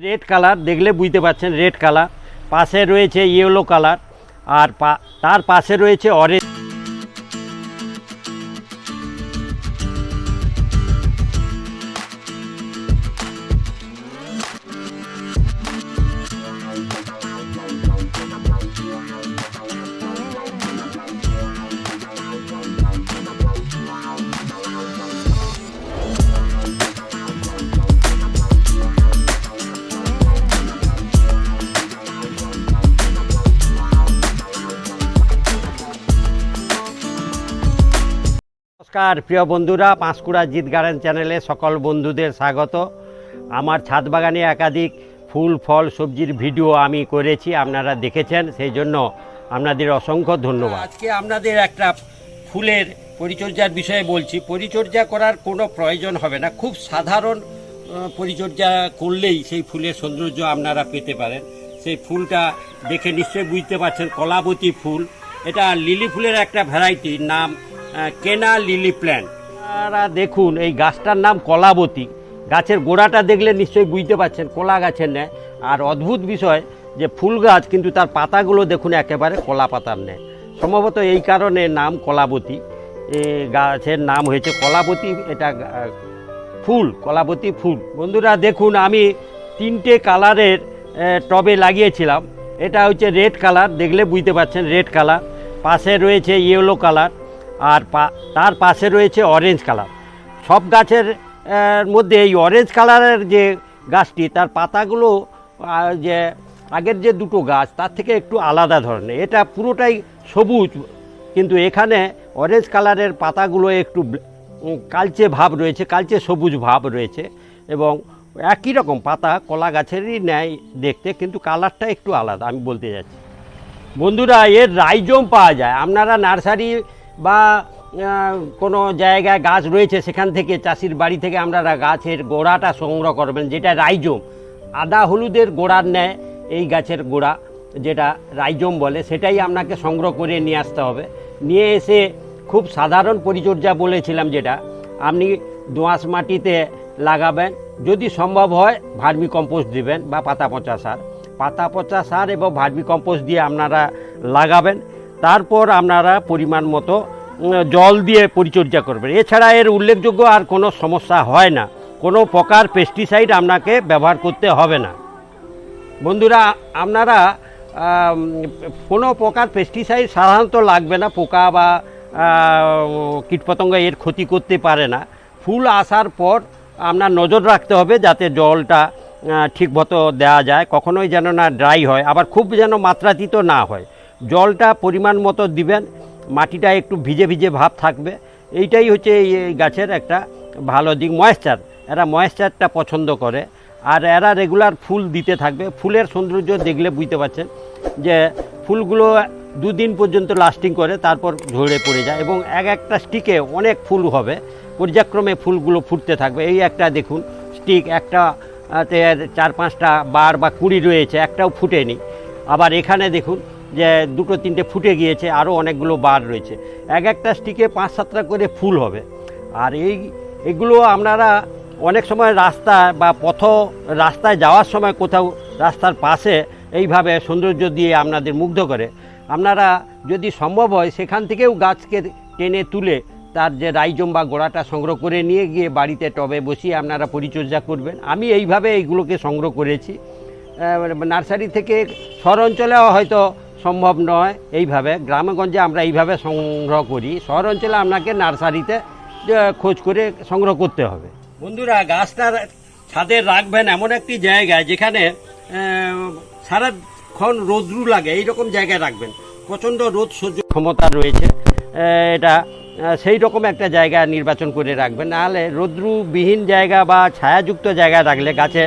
Red colour দেখলে বুঝতে পারছেন রেড কালার পাশে রয়েছে ইয়েলো কালার আর তার পাশে রয়েছে অরেঞ্জ নমস্কার, প্রিয় বন্ধুরা, পাঁশকুড়া জিত গার্ডেন চ্যানেলে সকল বন্ধুদের স্বাগত। আমার ছাদ বাগানে একাধিক ফুল, ফল, সবজির ভিডিও আমি করেছি, আপনারা দেখেছেন, সেই জন্য আপনাদের অসংখ্য ধন্যবাদ। আজকে আপনাদের একটা ফুলের পরিচর্যার বিষয়ে বলছি। পরিচর্যা করার কোনো প্রয়োজন হবে না। খুব সাধারণ পরিচর্যা করলেই সেই ফুলের সৌন্দর্য আপনারা পেতে পারেন। সেই ফুলটা দেখে নিশ্চয়ই বুঝতে পারছেন, কলাবতী ফুল। এটা লিলি ফুলের একটা ভ্যারাইটি নাম কেনা লিলি প্ল্যান্ট। আপনারা দেখুন, এই গাছটার নাম কলাবতী। গাছের গোড়াটা দেখলে নিশ্চয়ই বুঝতে পারছেন, কলা গাছের ন্যায়। আর অদ্ভুত বিষয় যে ফুল গাছ, কিন্তু তার পাতাগুলো দেখুন একেবারে কলা পাতার ন্যায়। সম্ভবত এই কারণে নাম কলাবতী। গাছের নাম হয়েছে কলাবতী, এটা ফুল, কলাবতী ফুল। বন্ধুরা দেখুন, আমি তিনটে কালারের টবে লাগিয়েছিলাম। এটা হচ্ছে রেড কালার, দেখলে বুঝতে পারছেন রেড কালার। পাশে রয়েছে ইয়েলো কালার। আর তার পাশে রয়েছে অরেঞ্জ কালার সব গাছের মধ্যে এই অরেঞ্জ কালারের যে গাছটি, তার পাতাগুলো যে আগের যে দুটো গাছ, তার থেকে একটু আলাদা ধরনের। এটা পুরোটাই সবুজ, কিন্তু এখানে অরেঞ্জ কালারের পাতাগুলো একটু কালচে ভাব রয়েছে, কালচে সবুজ ভাব রয়েছে এবং একই রকম পাতা কলা গাছেরই ন্যায় দেখতে, কিন্তু কালারটা একটু আলাদা, আমি বলতে যাচ্ছি। বন্ধুরা, এর রাইজম পাওয়া যায়। আপনারা নার্সারি বা কোনো জায়গায় গাছ রয়েছে, সেখান থেকে চাষির বাড়ি থেকে আপনারা গাছের গোড়াটা সংগ্রহ করবেন, যেটা রাইজম। আদা হলুদের গোড়ার ন্যায় এই গাছের গোড়া, যেটা রাইজম বলে, সেটাই আপনাকে সংগ্রহ করে নিয়ে আসতে হবে। নিয়ে এসে খুব সাধারণ পরিচর্যা বলেছিলাম যেটা, আপনি দোঁয়াশ মাটিতে লাগাবেন, যদি সম্ভব হয় ভার্মি কম্পোস্ট দিবেন বা পাতা পচা সার। পাতা পচা সার এবং ভার্মি কম্পোস্ট দিয়ে আপনারা লাগাবেন। তারপর আপনারা পরিমাণ মতো জল দিয়ে পরিচর্যা করবেন। এছাড়া এর উল্লেখযোগ্য আর কোনো সমস্যা হয় না। কোনো প্রকার পেস্টিসাইড আপনাকে ব্যবহার করতে হবে না। বন্ধুরা আপনারা কোনো প্রকার পেস্টিসাইড সাধারণত লাগবে না পোকা বা কীটপতঙ্গ এর ক্ষতি করতে পারে না। ফুল আসার পর আপনার নজর রাখতে হবে যাতে জলটা আহ, ঠিকমতো দেওয়া যায়। কখনোই যেন না ড্রাই হয় আবার খুব যেন মাত্রাতীত না হয়। জলটা পরিমাণ মতো দিবেন, মাটিটা একটু ভিজে ভিজে ভাব থাকবে। এইটাই হচ্ছে এই গাছের একটা ভালো দিক ময়েশ্চার এরা ময়েশ্চারটা পছন্দ করে। আর এরা রেগুলার ফুল দিতে থাকবে। ফুলের সৌন্দর্য দেখলে বুঝতে পারছেন যে ফুলগুলো দুদিন পর্যন্ত লাস্টিং করে, তারপর ঝরে পড়ে যায় এবং এক একটা স্টিকে অনেক ফুল হবে। পর্যায়ক্রমে ফুলগুলো ফুটতে থাকবে। এই একটা দেখুন স্টিক একটা চার পাঁচটা বার বা কুড়ি রয়েছে, একটাও ফুটেনি। আবার এখানে দেখুন যে দুটো তিনটে ফুটে গিয়েছে আরও অনেকগুলো বার রয়েছে। এক একটা স্টিকে পাঁচ সাতটা করে ফুল হবে। আর এই, এগুলো আপনারা অনেক সময় রাস্তা বা পথ, রাস্তায় যাওয়ার সময় কোথাও রাস্তার পাশে এইভাবে সৌন্দর্য দিয়ে আপনাদের মুগ্ধ করে। আপনারা যদি সম্ভব হয়, সেখান থেকেও গাছকে টেনে তুলে তার যে রাইজম বা গোড়াটা সংগ্রহ করে নিয়ে গিয়ে বাড়িতে টবে বসিয়ে আপনারা পরিচর্যা করবেন। আমি এইভাবে এইগুলোকে সংগ্রহ করেছি। নার্সারি থেকে শহর অঞ্চলেও হয়তো সম্ভব নয় এইভাবে। গ্রামেগঞ্জে আমরা এইভাবে সংগ্রহ করি। শহর অঞ্চলে আপনাকে নার্সারিতে খোঁজ করে সংগ্রহ করতে হবে। বন্ধুরা, গাছটার ছাদে রাখবেন এমন একটি জায়গায় যেখানে সারাক্ষণ রোদ্রু লাগে এই রকম জায়গায় রাখবেন। প্রচণ্ড রোদ সহ্য ক্ষমতা রয়েছে। এটা সেই রকম একটা জায়গা নির্বাচন করে রাখবেন। নাহলে রৌদ্রুবিহীন জায়গা বা ছায়াযুক্ত জায়গায় রাখলে গাছে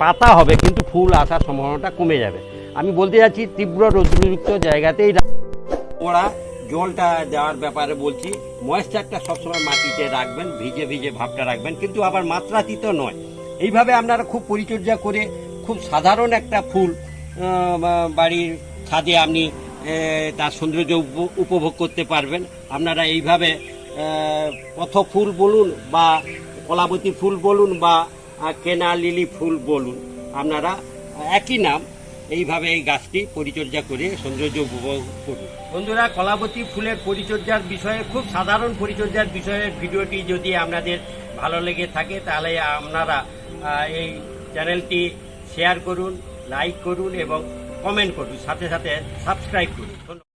পাতা হবে, কিন্তু ফুল আসার সম্ভাবনাটা কমে যাবে। আমি বলতে যাচ্ছি তীব্র রৌদ্রযুক্ত জায়গাতেই ওরা জলটা দেওয়ার ব্যাপারে বলছি ময়েশ্চারটা সবসময় মাটিতে রাখবেন, ভিজে ভিজে ভাবটা রাখবেন, কিন্তু আবার মাত্রাতীত নয়। এইভাবে আপনারা খুব পরিচর্যা করে খুব সাধারণ একটা ফুল বাড়ির ছাদে আপনি তার সৌন্দর্য উপ- উপভোগ করতে পারবেন। আপনারা এইভাবে পথ ফুল বলুন বা কলাবতী ফুল বলুন বা কেনা লিলি ফুল বলুন, আপনারা, একই নাম এইভাবে এই গাছটি পরিচর্যা করে সৌন্দর্য উপভোগ করুন বন্ধুরা কলাবতী ফুলের পরিচর্যার বিষয়ে, খুব সাধারণ পরিচর্যার বিষয়ে ভিডিওটি যদি আপনাদের ভালো লেগে থাকে, তাহলে আপনারা এই চ্যানেলটি শেয়ার করুন, লাইক করুন এবং কমেন্ট করুন, সাথে সাথে সাবস্ক্রাইব করুন।